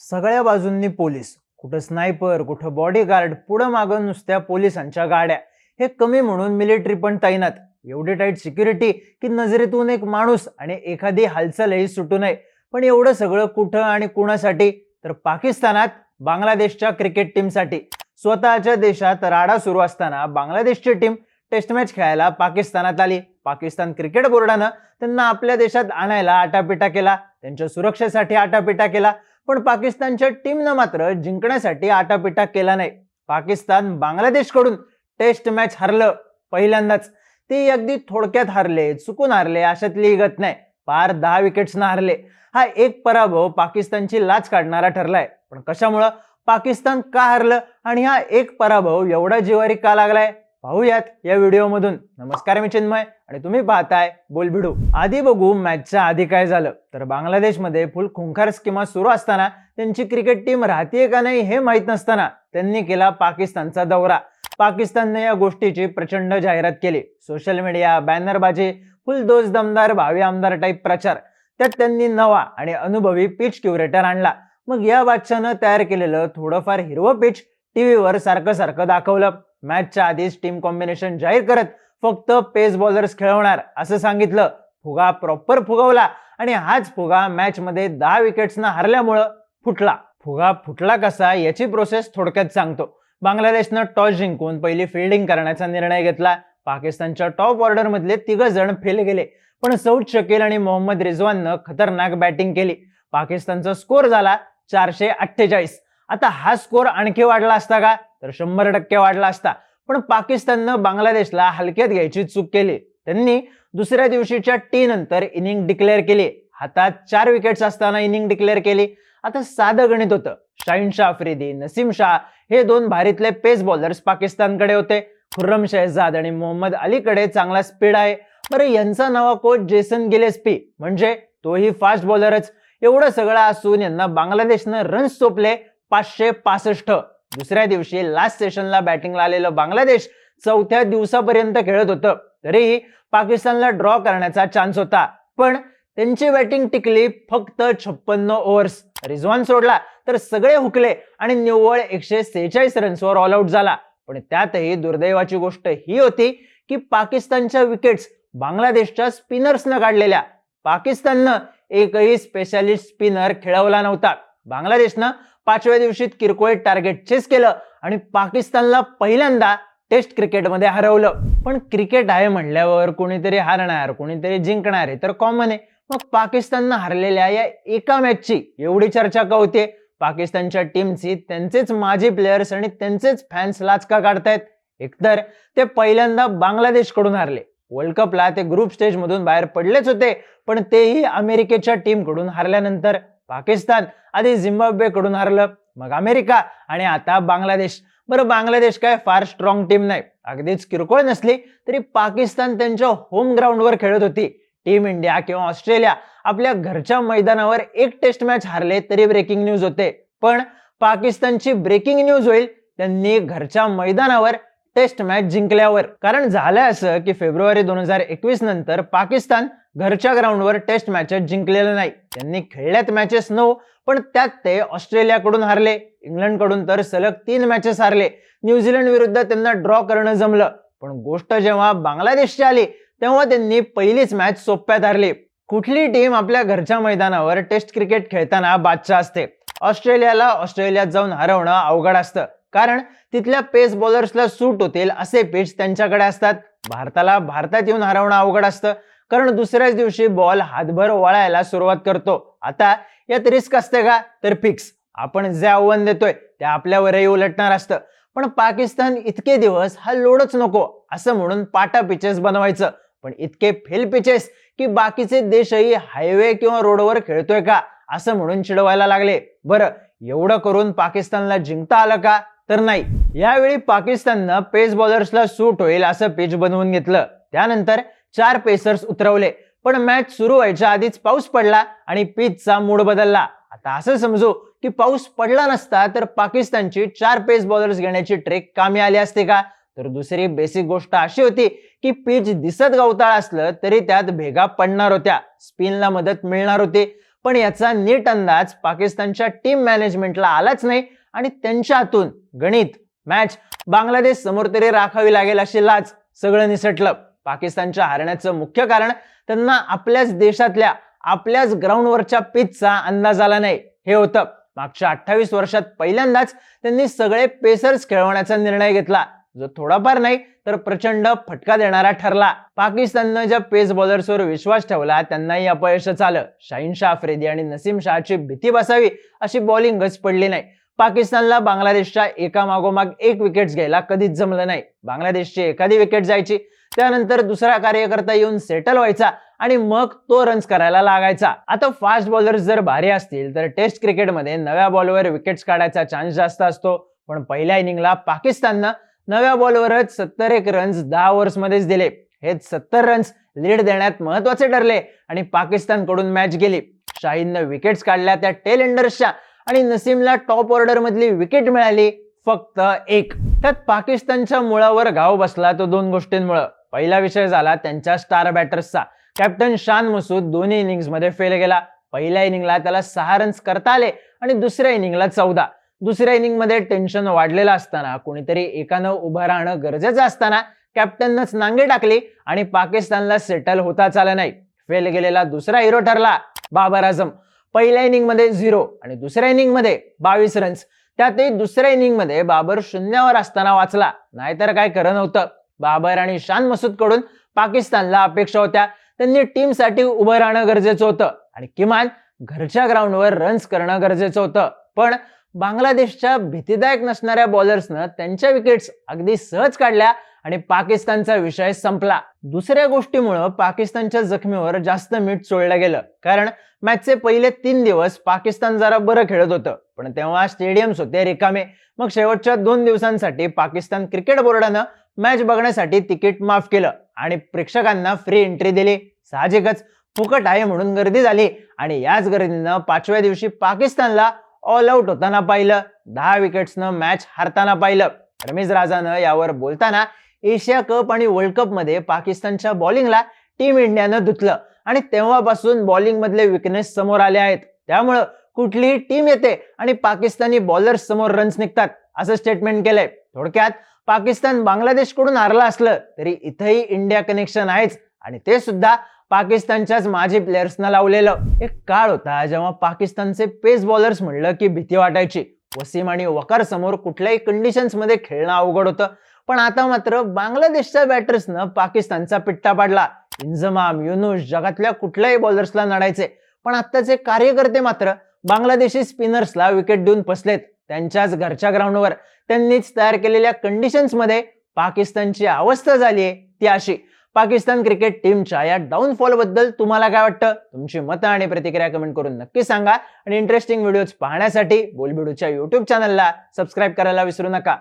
सगळ्या बाजूंनी पोलीस. कुठं स्नायपर कुठं बॉडीगार्ड पुढं मागं नुसत्या पोलिसांच्या गाड्या. हे कमी म्हणून मिलिटरी पण तैनात. एवढी टाईट सिक्युरिटी की नजरेतून एक माणूस आणि एखादी हालचालही सुटू नये. पण एवढं सगळं कुठं आणि कुणासाठी? तर पाकिस्तानात बांगलादेशच्या क्रिकेट टीमसाठी स्वतःच्या देशात राडा सुरू असताना बांगलादेशची टीम टेस्ट मॅच खेळायला पाकिस्तानात आली. पाकिस्तान क्रिकेट बोर्डानं त्यांना आपल्या देशात आणायला आटापिटा केला. त्यांच्या सुरक्षेसाठी आटापिटा केला. पण पाकिस्तानच्या टीमनं मात्र जिंकण्यासाठी आटापिटा केला नाही. पाकिस्तान बांगलादेशकडून टेस्ट मॅच हरलं पहिल्यांदाच. ते अगदी थोडक्यात हारले चुकून हारले अशातली गत नाही. पार दहा विकेट्सनं हारले. हा एक पराभव पाकिस्तानची लाच काढणारा ठरलाय. पण कशामुळं? पाकिस्तान का हरलं? आणि हा एक पराभव एवढा जिवारी का लागलाय? पाहूयात या व्हिडिओमधून. नमस्कार मी चिन्मय आणि तुम्ही पाहताय बोलबिडू. आधी बघू मॅचच्या आधी काय झालं. तर बांगलादेशमध्ये फुल खुंखार स्किमा सुरू असताना त्यांची क्रिकेट टीम राहतीये का नाही हे माहीत नसताना त्यांनी केला पाकिस्तानचा दौरा. पाकिस्तानने या गोष्टीची प्रचंड जाहिरात केली. सोशल मीडिया बॅनरबाजी फुल दोष दमदार भावी आमदार टाईप प्रचार. त्यात त्यांनी नवा आणि अनुभवी पिच क्युरेटर आणला. मग या बादशानं तयार केलेलं थोडंफार हिरवं पिच टीव्हीवर सारखं सारखं दाखवलं. मॅचच्या आधीच टीम कॉम्बिनेशन जाहीर करत फक्त पेस बॉलर्स खेळवणार असं सांगितलं. फुगा प्रॉपर फुगवला आणि हाच फुगा मॅच मध्ये दहा विकेट्सनं हरल्यामुळं फुटला. फुगा फुटला कसा याची प्रोसेस थोडक्यात सांगतो. बांगलादेशनं टॉस जिंकून पहिली फिल्डिंग करण्याचा निर्णय घेतला. पाकिस्तानच्या टॉप ऑर्डर मधले तिघ जण फेल गेले. पण सौद शकील आणि मोहम्मद रिझवाननं खतरनाक बॅटिंग केली. पाकिस्तानचा स्कोर झाला चारशे अठ्ठेचाळीस. आता हा स्कोर आणखी वाढला असता का? तर शंभर टक्के वाढला असता. पण पाकिस्ताननं बांगलादेशला हलक्यात घ्यायची चूक केली. त्यांनी दुसऱ्या दिवशीच्या टी नंतर इनिंग डिक्लेअर केली. हातात चार विकेट्स असताना इनिंग डिक्लेअर केली. आता साधं गणित होतं. शाहीन शाह आफ्रिदी नसीम शाह हे दोन भारीतले पेस बॉलर्स पाकिस्तानकडे होते. खुर्रम शहजाद आणि मोहम्मद अलीकडे चांगला स्पीड आहे. बरं यांचा नवा कोच जेसन गिलेस्पी म्हणजे तोही फास्ट बॉलरच एवढं सगळं असून यांना बांगलादेशनं रन्स चोपले पाचशे पासष्ट. दुसऱ्या दिवशी लास्ट सेशनला बॅटिंगला आलेलं बांगलादेश चौथ्या दिवसापर्यंत खेळत होतं. तरीही पाकिस्तानला ड्रॉ करण्याचा चान्स होता. पण त्यांची बॅटिंग टिकली फक्त छप्पन्न ओव्हर्स रिझवान सोडला तर सगळे हुकले आणि निव्वळ एकशे सेहेचाळीस रन्सवर ऑल आउट झाला. पण त्यातही दुर्दैवाची गोष्ट ही होती की पाकिस्तानच्या विकेट्स बांगलादेशच्या स्पिनर्सनं काढलेल्या. पाकिस्ताननं एकही स्पेशालिस्ट स्पिनर खेळवला नव्हता. बांगलादेशनं पाचव्या दिवशी किरकोळ टार्गेट चेस केलं आणि पाकिस्तानला पहिल्यांदा टेस्ट क्रिकेटमध्ये हरवलं. पण क्रिकेट आहे म्हणल्यावर कोणीतरी हारणार कोणीतरी जिंकणार हे तर कॉमन आहे. मग पाकिस्ताननं हरलेल्या या एका मॅचची एवढी चर्चा का होते पाकिस्तानच्या टीमची त्यांचेच माजी प्लेयर्स आणि त्यांचेच फॅन्स लाचका काढतायत. एकतर ते पहिल्यांदा बांगलादेशकडून हारले. वर्ल्ड कपला ते ग्रुप स्टेज मधून बाहेर पडलेच होते पण तेही अमेरिकेच्या टीमकडून हरल्यानंतर हारल्यानंतर. पाकिस्तान आधी झिम्बाब्वे कडून हारलं मग अमेरिका आणि आता बांगलादेश. बरं बांगलादेश काय फार स्ट्रॉंग टीम नाही. अगदीच किरकोळ नसली तरी पाकिस्तान त्यांच्या होम ग्राउंडवर खेळत होती. टीम इंडिया किंवा ऑस्ट्रेलिया आपल्या घरच्या मैदानावर एक टेस्ट मॅच हारले तरी ब्रेकिंग न्यूज होते. पण पाकिस्तानची ब्रेकिंग न्यूज होईल त्यांनी घरच्या मैदानावर टेस्ट मॅच जिंकल्यावर. कारण झालं असं की फेब्रुवारी दोन हजार एकवीस नंतर पाकिस्तान घरच्या ग्राउंडवर टेस्ट मॅचेस जिंकलेलं नाही. त्यांनी खेळल्यात मॅचेस नऊ पण त्यात ते ऑस्ट्रेलियाकडून हारले. इंग्लंडकडून तर सलग तीन मॅचेस हारले. न्यूझीलंड विरुद्ध त्यांना ड्रॉ करणं जमलं. पण गोष्ट जेव्हा बांगलादेशची आली तेव्हा त्यांनी पहिलीच मॅच सोप्यात हारली. कुठली टीम आपल्या घरच्या मैदानावर टेस्ट क्रिकेट खेळताना बादशाह असते? ऑस्ट्रेलियाला ऑस्ट्रेलियात जाऊन हरवणं अवघड असतं. कारण तिथल्या पेस बॉलर्सला सूट होतील असे पिच त्यांच्याकडे असतात. भारताला भारतात येऊन हरवणं अवघड असतं. कारण दुसऱ्याच दिवशी बॉल हातभर वळायला सुरुवात करतो. आता यात रिस्क असते का? तर फिक्स आपण जे आव्हान देतोय ते आपल्यावरही उलटणार असतं. पण पाकिस्तान इतके दिवस हा लोडच नको असं म्हणून पाटा पिचेस बनवायचं. पण इतके फेल पिचेस की बाकीचे देशही हायवे किंवा रोडवर खेळतोय का? असं म्हणून चिडवायला लागले. बरं एवढं करून पाकिस्तानला जिंकता आलं का? तर नाही. यावेळी पाकिस्ताननं पेस बॉलर्सला सूट होईल असं पिच बनवून घेतलं. त्यानंतर चार पेसर्स उतरवले. पण मॅच सुरू व्हायच्या आधीच पाऊस पडला आणि पिचचा मूड बदलला. आता असं समजू की पाऊस पडला नसता तर पाकिस्तानची चार पेस बॉलर्स घेण्याची ट्रेक कामी आली असते का? तर दुसरी बेसिक गोष्ट अशी होती की पिच दिसत गवताळ असलं तरी त्यात भेगा पडणार होत्या. स्पिनला मदत मिळणार होती. पण याचा नीट अंदाज पाकिस्तानच्या टीम मॅनेजमेंटला आलाच नाही आणि त्यांच्या हातून गणित मॅच बांगलादेश समोर तरी राखावी लागेल अशी लाच सगळं निसटलं. पाकिस्तानच्या हारण्याचं मुख्य कारण त्यांना आपल्याच देशातल्या आपल्याच ग्राउंडवरच्या पिचचा अंदाज आला नाही. हे होतं. मागच्या अठ्ठावीस वर्षात पहिल्यांदाच त्यांनी सगळे पेसर्स खेळवण्याचा निर्णय घेतला. जो थोडाफार नाही तर प्रचंड फटका देणारा ठरला. पाकिस्ताननं ज्या पेस बॉलर्सवर विश्वास ठेवला त्यांनाही अपयशच आलं. शाहीन शाह आफ्रिदी आणि नसीम शहाची भीती बसावी अशी बॉलिंगच पडली नाही. पाकिस्तानला बांगलादेशच्या एका मागोमाग एक विकेट्स घ्यायला कधीच जमलं नाही. बांगलादेशची एखादी विकेट जायची त्यानंतर दुसरा कार्यकर्ता येऊन सेटल व्हायचा आणि मग तो रन्स करायला लागायचा. आता फास्ट बॉलर्स जर भारी असतील तर टेस्ट क्रिकेटमध्ये नव्या बॉलवर विकेट्स काढायचा चान्स जास्त असतो. पण पहिल्या इनिंगला पाकिस्ताननं नव्या बॉलवरच सत्तर एक रन्स दहा ओव्हर्समध्येच दिले. हेच सत्तर रन्स लीड देण्यात महत्त्वाचे ठरले आणि पाकिस्तानकडून मॅच गेली. शाहीननं विकेट्स काढल्या त्या टेल एंडर्सच्या आणि नसीमला टॉप ऑर्डर मधली विकेट मिळाली फक्त एक. त्यात पाकिस्तानच्या मुळावर घाव बसला तो दोन गोष्टींमुळे. पहिला विषय झाला त्यांच्या स्टार बॅटर्सचा. कॅप्टन शान मसूद दोन्ही इनिंग्समध्ये फेल गेला. पहिल्या इनिंगला त्याला सहा रन्स करता आले आणि दुसऱ्या इनिंगला चौदा. दुसऱ्या इनिंगमध्ये टेन्शन वाढलेलं असताना कोणीतरी एकानं उभं राहणं गरजेचं असताना कॅप्टननंच नांगे टाकली आणि पाकिस्तानला सेटल होताच आलं नाही. फेल गेलेला दुसरा हिरो ठरला बाबर आझम. पहिल्या इनिंगमध्ये झिरो आणि दुसऱ्या इनिंगमध्ये बावीस रन्स त्यातही दुसऱ्या इनिंगमध्ये बाबर शून्यावर असताना वाचला. नाहीतर काय खरं नव्हतं. बाबर आणि शान मसूदकडून पाकिस्तानला अपेक्षा होत्या. त्यांनी टीमसाठी उभं राहणं गरजेचं होतं आणि किमान घरच्या ग्राउंडवर रन्स करणं गरजेचं होतं. पण बांगलादेशच्या भीतीदायक नसणाऱ्या बॉलर्सनं त्यांच्या विकेट्स अगदी सहज काढल्या आणि पाकिस्तानचा विषय संपला. दुसऱ्या गोष्टीमुळं पाकिस्तानच्या जखमीवर जास्त मीठ चोळलं गेलं. कारण मॅचचे पहिले तीन दिवस पाकिस्तान जरा बरं खेळत होतं. पण तेव्हा स्टेडियम्स होते रिकामे. मग शेवटच्या दोन दिवसांसाठी पाकिस्तान क्रिकेट बोर्डानं मॅच बघण्यासाठी तिकीट माफ केलं आणि प्रेक्षकांना फ्री एंट्री दिली. साहजिकच फुकट आहे म्हणून गर्दी झाली आणि याच गर्दीनं पाचव्या दिवशी पाकिस्तानला ऑल आऊट होताना पाहिलं. दहा विकेट्सनं मॅच हारताना पाहिलं. रमेश राजानं यावर बोलताना एशिया कप आणि वर्ल्ड कपमध्ये पाकिस्तानच्या बॉलिंगला टीम इंडियानं धुतलं. आणि तेव्हापासून बॉलिंग मधले विकनेस समोर आले आहेत. त्यामुळं कुठलीही टीम येते आणि पाकिस्तानी बॉलर्स समोर रन्स निघतात. असं स्टेटमेंट केलंय. थोडक्यात पाकिस्तान बांगलादेशकडून हारला असलं तरी इथंही इंडिया कनेक्शन आहेच. आणि ते सुद्धा पाकिस्तानच्याच माजी प्लेयर्सना लावलेलं. एक काळ होता जेव्हा पाकिस्तानचे पेस बॉलर्स म्हणलं की भीती वाटायची. वसीम आणि वकार समोर कुठल्याही कंडिशन्समध्ये खेळणं अवघड होतं. पण आता मात्र बांगलादेशच्या बॅटर्सनं पाकिस्तानचा पिट्टा पाडला. इंजमाम युनुस जगातल्या कुठल्याही बॉलर्सला नडायचे. पण आत्ताचे कार्यकर्ते मात्र बांगलादेशी स्पिनर्सला विकेट देऊन फसलेत. त्यांच्याच घरच्या ग्राउंडवर त्यांनीच तयार केलेल्या कंडिशन्समध्ये पाकिस्तानची अवस्था झाली आहे ती अशी. पाकिस्तान क्रिकेट टीमच्या या डाऊनफॉलबद्दल तुम्हाला काय वाटतं? तुमची मतं आणि प्रतिक्रिया कमेंट करून नक्की सांगा. आणि इंटरेस्टिंग व्हिडिओज पाहण्यासाठी बोलबिडूच्या युट्यूब चॅनलला सबस्क्राईब करायला विसरू नका.